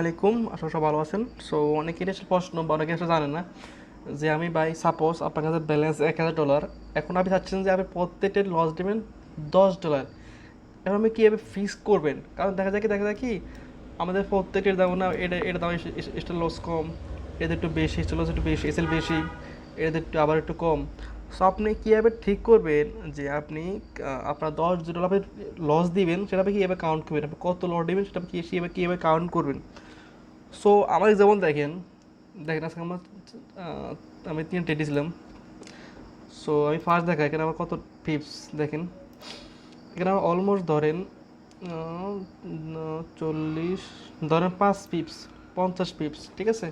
আলাইকুম, আশা সব ভালো আছেন। সো অনেকের এসে প্রশ্ন বা অনেকে এসে জানে না যে আমি বাই সাপোজ আপনার কাছে ব্যালেন্স এক হাজার ডলার এখন আপনি চাচ্ছেন যে আপনি প্রত্যেকটা লস দেবেন দশ ডলার এখন আপনি কীভাবে ফিক্স করবেন? কারণ দেখা যায় কি, দেখা যায় কি, আমাদের প্রত্যেকের দাম না, এটা এটা দাম এটা লস কম, এদের একটু বেশি চলো একটু বেশি, এসএল বেশি, এদের একটু আবার একটু কম। সো আপনি কীভাবে ঠিক করবেন যে আপনি আপনার দশ ডলার আপনি লস দিবেন, সেটা আপনি কীভাবে কাউন্ট করবেন? আপনি কত লস দিবেন, সেটা আপনি কীভাবে কীভাবে কাউন্ট করবেন? সো আমার যেমন দেখেন। দেখেন, আজকে আমার আমি তিনটে দিয়েছিলাম সো আমি ফার্স্ট দেখা, এখানে আমার কত পিপস দেখেন। এখানে আমার অলমোস্ট ধরেন চল্লিশ, ধরেন পাঁচ পিপস পঞ্চাশ পিপস ঠিক আছে?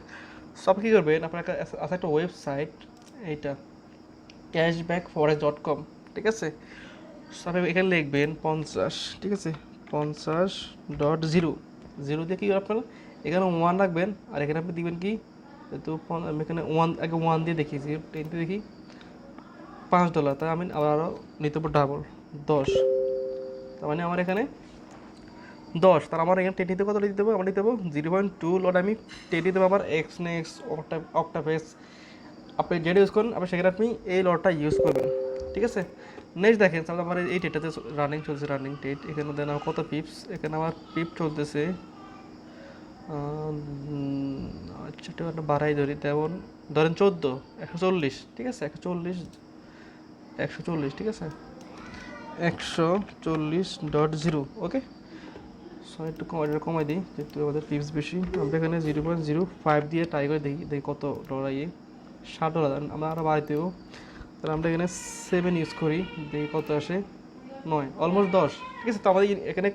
সব কী করবেন? আপনার আছে একটা ওয়েবসাইট এইটা। ক্যাশব্যাক ফরেস্ট ডট কম ঠিক আছে? আপনি এখানে লিখবেন পঞ্চাশ, ঠিক আছে? পঞ্চাশ ডট জিরো জিরো দিয়ে কী আপনার? এখানে ওয়ান রাখবেন, আর এখানে আপনি দিবেন কি? তো আমি এখানে ওয়ান আগে ওয়ান দিয়ে দেখি জিরো টেন দিয়ে দেখি পাঁচ ডলার তাই আমি আবার আরও নিতে পারব ডাবল দশ। তার মানে আমার এখানে দশ তার আমার এখানে টেন নিতে কত দিতে দেবো আমার নিতে দেবো জিরো পয়েন্ট টু লট আমি টেন আবার এক্স নেক্স অক্টা অক্টাফেস আপনি যেটা ইউজ করেন, আপনি সেখানে আপনি এই লটটা ইউজ করবেন। ঠিক আছে? নেক্সট দেখেন, তাহলে আমার এই টেটটাতে রানিং চলছে রানিং টেট এখানে দেন আমার কত পিপস এখানে আমার পিপ চলতেছে আচ্ছা একটু বাড়াই ধরি। তেমন, ধরেন চোদ্দ, একশো চল্লিশ, ঠিক আছে? একশো চল্লিশ একশো চল্লিশ, ঠিক আছে? একশো চল্লিশ ডট জিরো ওকে সো একটু কমাই কমাই দিই, যেহেতু আমাদের পিপস বেশি, আমরা এখানে জিরো পয়েন্ট জিরো ফাইভ দিয়ে ট্রাই করে দেখি দেখি কত ইয়ে ষাট ডলার আমরা আরও বাড়াই দেবো। তাহলে আমরা এখানে সেভেন ইউজ করি, দেখি কত আসে। নয় অলমোস্ট দশ। ঠিক আছে, তো আমাদের এখানে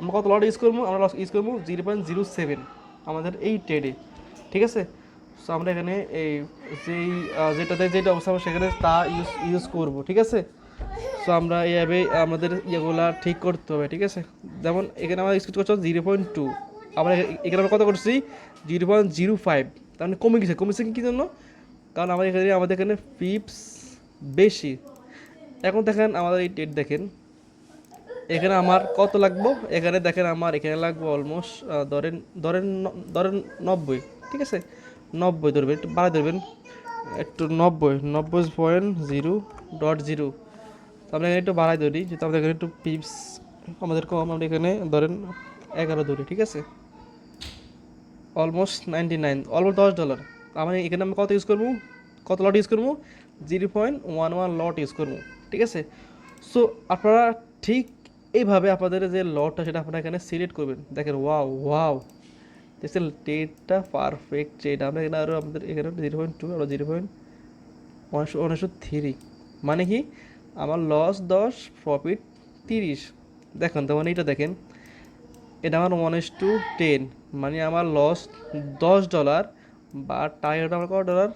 আমরা কত লট ইউজ করব? আমরা ইউজ করব জিরো পয়েন্ট জিরো সেভেন আমাদের এই ট্রেডে ঠিক আছে? সো আমরা এখানে এই যেই যেটাতে যেটা অবস্থা হবে সেখানে তা ইউজ ইউজ করব, ঠিক আছে? সো আমরা এইভাবে আমাদের ইয়েগুলা ঠিক করতে হবে, ঠিক আছে? যেমন এখানে আমরা স্কুট করছি জিরো পয়েন্ট টু আমরা এখানে আমরা কত করছি? জিরো পয়েন্ট জিরো ফাইভ তার মানে কমে গেছে। কমেছে কি জন্য? কারণ আমাদের এখানে আমাদের এখানে পিপস বেশি। এখন দেখেন আমাদের এই ডেট দেখেন। এখানে আমার কত লাগবো? এখানে দেখেন আমার এখানে লাগবে অলমোস্ট ধরেন ধরেন ধরেন নব্বই, ঠিক আছে? নব্বই ধরবেন, একটু বাড়াই ধরবেন। একটু নব্বই নব্বই পয়েন্ট জিরো ডট জিরো আমরা এখানে একটু বাড়াই ধরি, যেহেতু আমাদের এখানে একটু পিপস আমাদের কম, আমরা এখানে ধরেন এগারো ধরি, ঠিক আছে? অলমোস্ট নাইনটি নাইন অলমোস্ট দশ ডলার আমরা এখানে আমি কত ইউজ করব? কত লট ইউজ করব? Zero point one one lot use করব, ঠিক আছে? সো আপনারা ঠিক এইভাবে আপনাদের যে লটটা সেটা আপনারা এখানে সিলেক্ট করবেন। দেখেন ওয়াও ওয়াও দেখছেন টেটটা পারফেক্ট ট্রেড আমরা এখানে আরও আমাদের, এখানে জিরো পয়েন্ট টু আর জিরো পয়েন্ট উনিশশো উনিশশো থ্রি মানে কি? আমার লস দশ প্রফিট তিরিশ। দেখেন, তো মানে এটা দেখেন। এটা আমার ওয়ান টু টেন মানে আমার লস দশ ডলার বা টার্গেট আমার কত ডলার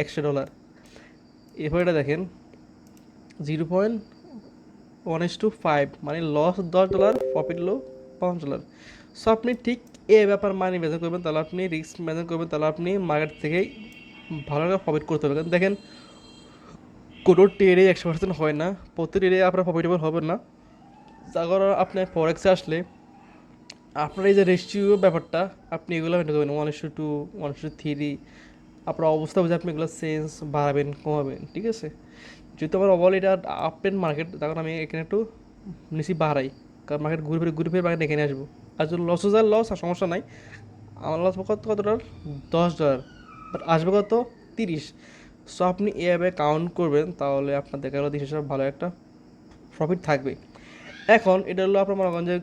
একশো ডলার। এরপর এটা দেখেন, zero point one is to five মানে লস দশ ডলার প্রফিট হলো পাঁচ ডলার। সো আপনি ঠিক এ ব্যাপার মানি মেজার করবেন, তাহলে আপনি রিস্ক মেজার করবেন, তাহলে আপনি মার্কেট থেকেই ভালো করে প্রফিট করতে পারবেন। দেখেন, কোনো ট্রেডে একশো পার্সেন্ট হয় না, প্রতি ট্রেডে আপনার প্রফিটেবল হবে না। কারণে আপনি ফরেক্সে আসলে আপনার এই যে রেশিও ব্যাপারটা, আপনি এগুলো মেনটেন করবেন one is to two one is to three আপনার অবস্থা বুঝে আপনি এগুলো সেন্স বাড়াবেন, কমাবেন, ঠিক আছে? যেহেতু আমার ওভারঅল এটা আপ এন্ড মার্কেট তখন আমি এখানে একটু নিচি বাড়াই, কারণ মার্কেট ঘুরে ফিরে ঘুরে ফিরে মার্কেট এখানে আসব। আর যদি লস হয়ে যায় লস আর সমস্যা নাই। আমার লস কত কত ডলার দশ ডলার বাট আসবে কত? তিরিশ। সো আপনি এভাবে কাউন্ট করবেন, তাহলে আপনার দেখা গেলো দিন ভালো একটা প্রফিট থাকবে। এখন, এটা হলো আপনার মনে করেন যে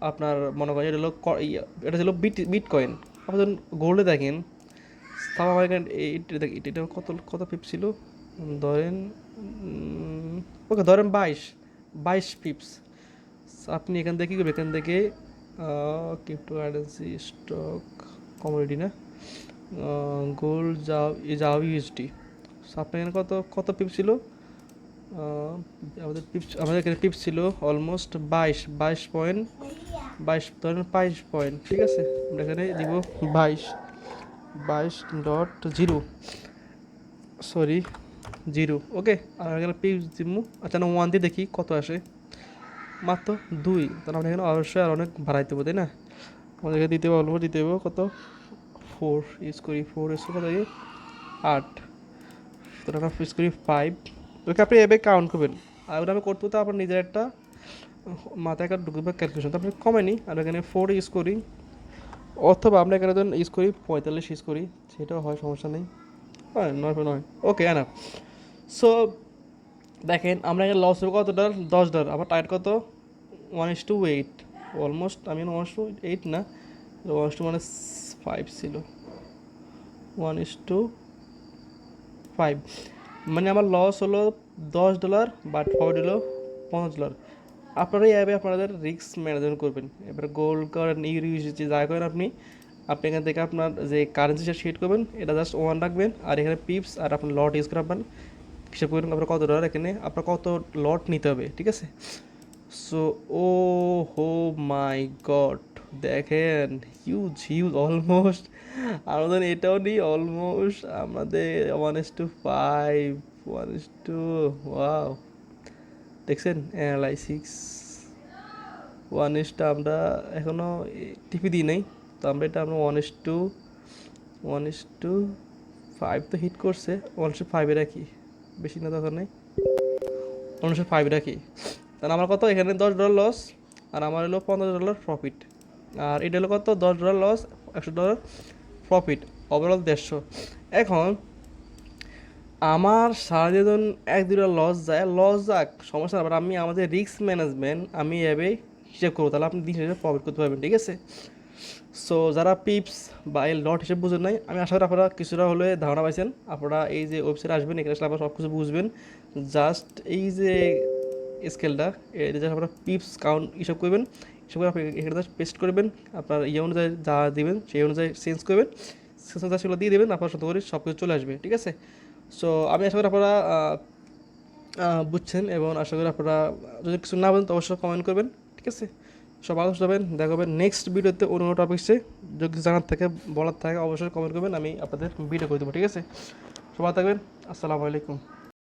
আপনার মনে করেন এটা হলো ইয়া, এটা ছিল বিট বিট কয়েন আপনি যখন গোল্ডে দেখেন তাও আমার এখানে এই- এটা কত কত পিপ ছিল? ধরেন ওকে ধরেন বাইশ বাইশ পিপস আপনি এখান থেকে কী করবেন? এখান থেকে ক্রিপ্টো কারেন্সি স্টক কমোডিটি না? গোল্ড যাও ইউএসডি আপনার এখানে কত কত পিপ ছিল? আমাদের পিপস আমাদের এখানে পিপস ছিল অলমোস্ট বাইশ বাইশ পয়েন্ট বাইশ, ধরেন বাইশ পয়েন্ট ঠিক আছে? আমরা এখানে দিব বাইশ বাইশ dot zero sorry zero okay আর এখানে পিপস দিব আচ্ছা ওয়ান দিয়ে দেখি কত আসে। মাত্র দুই, তাহলে আমরা এখানে অবশ্যই আর অনেক বাড়াইতে হবে তাই না? আমাদেরকে দিতে হবে অলমোস্ট দিতে হবে কত? ফোর ইউজ করি ফোর ইউজ কত? দিয়ে আট সুতরাং আমরা ইউজ করি ফাইভ ওকে আপনি এভাবে কাউন্ট করবেন? আর ওটা আমি করতে করতে আপনার নিজের একটা মাথায় একটা ঢুকবে ক্যালকুলেশন তো আপনি কমেনি আর এখানে ফোর ইউজ করি। অথবা আমরা এখানে ধরুন ইউজ করি, পঁয়তাল্লিশ ইউজ করি, সেটাও হয়, সমস্যা নেই। হয়, নয় নয়। ওকে না সো দেখেন, আমরা এখানে লস হবে কত ডলার দশ ডলার আমার টাইট কত? One is to eight almost আমি ওয়ান টু এইট না ওয়ান ইস টু মানে ফাইভ ছিল। ওয়ান ইস টু ফাইভ মানে আমার লস হলো দশ ডলার বাট প্রফিট হলো পঞ্চাশ ডলার আপনারা এই অ্যাপে আপনাদের রিস্ক ম্যানেজমেন্ট করবেন। এবার গোল্ড করেন ইউরিউজ যে যা করেন আপনি আপনি এখান থেকে আপনার যে কারেন্সিটা সেট করবেন, এটা জাস্ট ওয়ান রাখবেন, আর এখানে পিপস আর আপনার লট ইউজ করে রাখবেন হিসাব করবেন আপনার কত ডলার এখানে, আপনার কত লট নিতে হবে, ঠিক আছে? সো ও হো মাই গড দেখেন হিউজ হিউজ অলমোস্ট আমাদের এটাও নেই অলমোস্ট আমাদের one is to five one is to wow দেখছেন অ্যানালাইসিক্স ওয়ান এসটা আমরা এখনও টিপি দিই নাই, তো আমরা এটা আমরা one is to one is to five তো হিট করছে ওয়ান এস ফাইভে রাখি বেশি না দরকার নেই? ওয়ান এস ফাইভ রাখি তাহলে আমার কত? এখানে দশ ডলার লস আর আমার হলো পঞ্চাশ ডলার প্রফিট আর এটা হলো কত? দশ ডলার লস একশো ডলার প্রফিট ওভারঅল দেড়শো। এখন, আমার সারা যেদিন এক দুটা লস যায় লস যাক, সমস্যা বাট আমি আমাদের রিস্ক ম্যানেজমেন্ট আমি এভাবে হিসেব করব। তাহলে আপনি দিন হিসেবে প্রফিট করতে পারবেন, ঠিক আছে? সো যারা পিপস বা এই লট হিসেবে বুঝেন নাই, আমি আশা করি আপনারা কিছুটা হলে ধারণা পাইছেন। আপনারা এই যে ওয়েবসাইটে আসবেন, এখানে আসলে আপনারা সব কিছু বুঝবেন। জাস্ট এই যে স্কেলটা এটা জাস্ট আপনারা পিপস কাউন্ট হিসাব করবেন হিসাব করে আপনি এখানে পেস্ট করবেন, আপনার ইয়ে অনুযায়ী যা দিবেন সেই অনুযায়ী চেঞ্জ করবেন চেঞ্জ অনুযায়ী সেগুলো দিয়ে দেবেন, আপনার সাথে করে সব কিছু চলে আসবে, ঠিক আছে? সো আমি আশা করি আপনারা বুঝছেন এবং আশা করি আপনারা, যদি কিছু না বলেন তো অবশ্যই কমেন্ট করবেন, ঠিক আছে? সব ভালো যাবেন দেখা হবে নেক্সট ভিডিওতে অন্য টপিক্সে যদি জানার থাকে, বলার থাকে, অবশ্যই কমেন্ট করবেন, আমি আপনাদের ভিডিও করে দেবো, ঠিক আছে? সবাই থাকবেন, আসসালামু আলাইকুম।